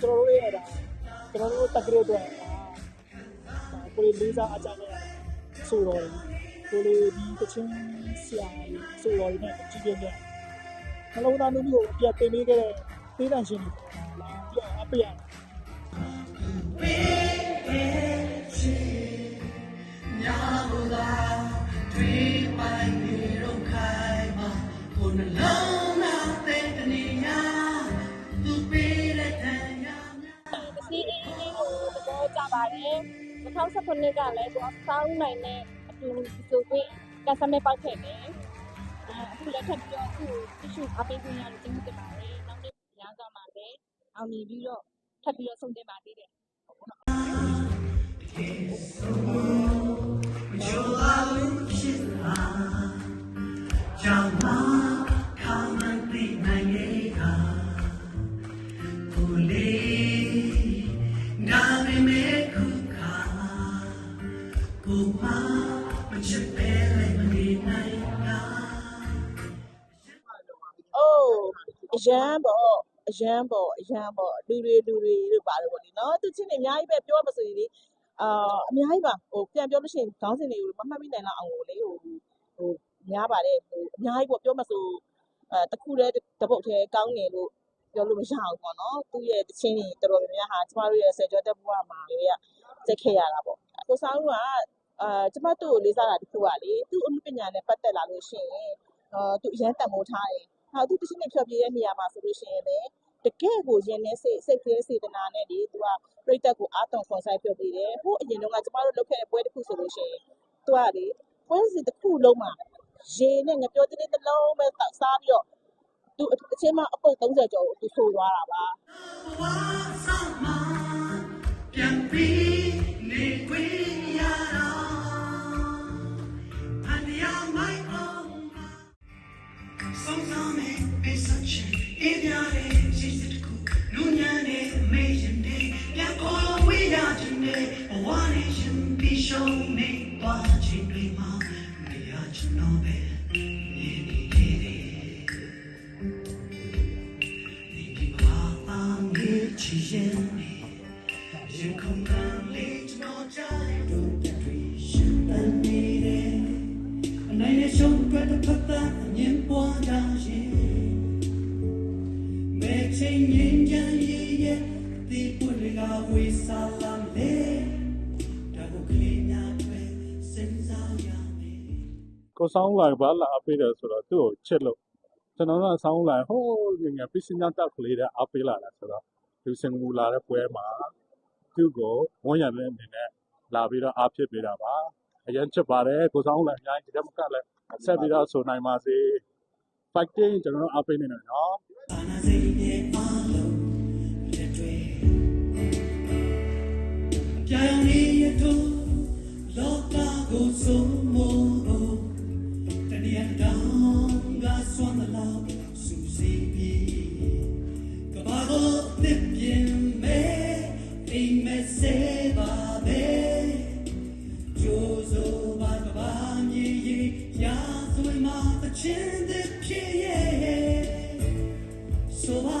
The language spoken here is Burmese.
ကျွန်တော်တို့တက်ကရအတွက်ကိုလေးလေးစားအကြတဲ့ဆိုတော့ကိုလေးဒီတချင်းဆရာကြီးဆိုတော့ဒီနဲ့ကြည့်ပြနေနှလုံးသားမျိုးမျိုးကိုပြတ်တင်ပေးခဲ့တဲ့သေးတန်ရှင်တွေလာပြအပြရ။စီ ကျပါတယ်။2019ကလည်းသူကစောင်းနိုင်တဲ့အတူဆိုပြီးကစားမဲ့ပောက်ခဲ့တယ်။အဲအခုလည်းထပ်ပြီးတော့အခုတ िश အပေးခွင့်ရတယ်တင်တင်ပါတယ်။နောက်နေ့ရမ်းသွားမှာလည်းအောင်မြင်ပြီးတော့ထပ်ပြီးတော့ဆုံးတင်ပါသေးတယ်။ အိုးအရန်ပေါ့အရန်ပေါ့အရန်ပေါ့လူတွေလူတွေလို့ပါတယ်ပေါ့လေနော်သူချင်းနေအများကြီးပဲပြောမှဆိုရင်လေအာအများကြီးပါဟိုပြန်ပြောလို့ရှိရင်ခေါင်းစဉ်တွေကိုမမှတ်မိနိုင်တော့အောင်ကိုလေဟိုဟိုများပါတယ်ဟိုအများကြီးပေါ့ပြောမှဆိုအဲတစ်ခုတည်းတစ်ပုတ်တည်းကောင်းနေလို့ပြောလို့မရဘူးပေါ့နော်သူ့ရဲ့တချင်းတွေတော်တော်များများဟာကျမတို့ရဲ့ဆယ်ကျော်တက်ဘဝမှာလေကစက်ခဲ့ရတာပေါ့ ကိုဆောင်ကအာကျမတို့ကိုလေးစားတာတစ်ခုကလေသူ့အမှုပညာနဲ့ပတ်သက်လာလို့ရှိရင်အာသူအရန်တန်မိုးထားတယ်ဟာသူတချင်းနဲ့ဖြောပြတဲ့နေရာမှာဆိုလို့ရှိရင်လည်းတကယ်ကိုရင်နဲ့စိတ်စိတ်ကလေးစေတနာနဲ့ဒီသူကပြိတက်ကိုအာတုံခွန်ဆိုင်ဖြောပြတယ်ဟိုအရင်တော့ကကျမတို့လုပ်ခဲ့တဲ့ပွဲတစ်ခုဆိုလို့ရှိရင်သူကလေပွဲစီတစ်ခုလုံးမှာရေနဲ့ငပြောတင်းတစ်လုံးပဲတောက်စားပြီးတော့သူအချင်းမအပုတ်30ကျော်ကိုသူဆိုသွားတာပါ ဆုံးဆောင် ကိုဆောင်းလိုက်ဘာလာအပေးတယ်ဆိုတော့သူ့ကိုချစ်လို့ကျွန်တော်ကဆောင်းလိုက်ဟိုးငငယ်ပစ္စည်းညတက်ကလေးတဲ့အပေးလာတာဆိုတော့သူစင်မူလာတဲ့ပွဲမှာသူ့ကိုဝန်ရတဲ့အနေနဲ့လာပြီးတော့အားဖြစ်ပေးတာပါအရင်ချစ်ပါတယ်ကိုဆောင်းလိုက်အများကြီးဒီကမကလည်းဆက်ပြီးတော့ဆိုနိုင်ပါစေ fighting ကျွန်တော်တို့အားပေးနေတယ်နော် ကဆွမ်းမလောက်စူစီပြီးကဘာကိုတစ်ပြင်းမဲ့အိမ်မက်စေပါပဲကျိုးစိုးပါကဘာမြေကြီးရာဇဝင်မှာအချင်းတဲ့ဖြစ်ရဲ့ဆိုပါ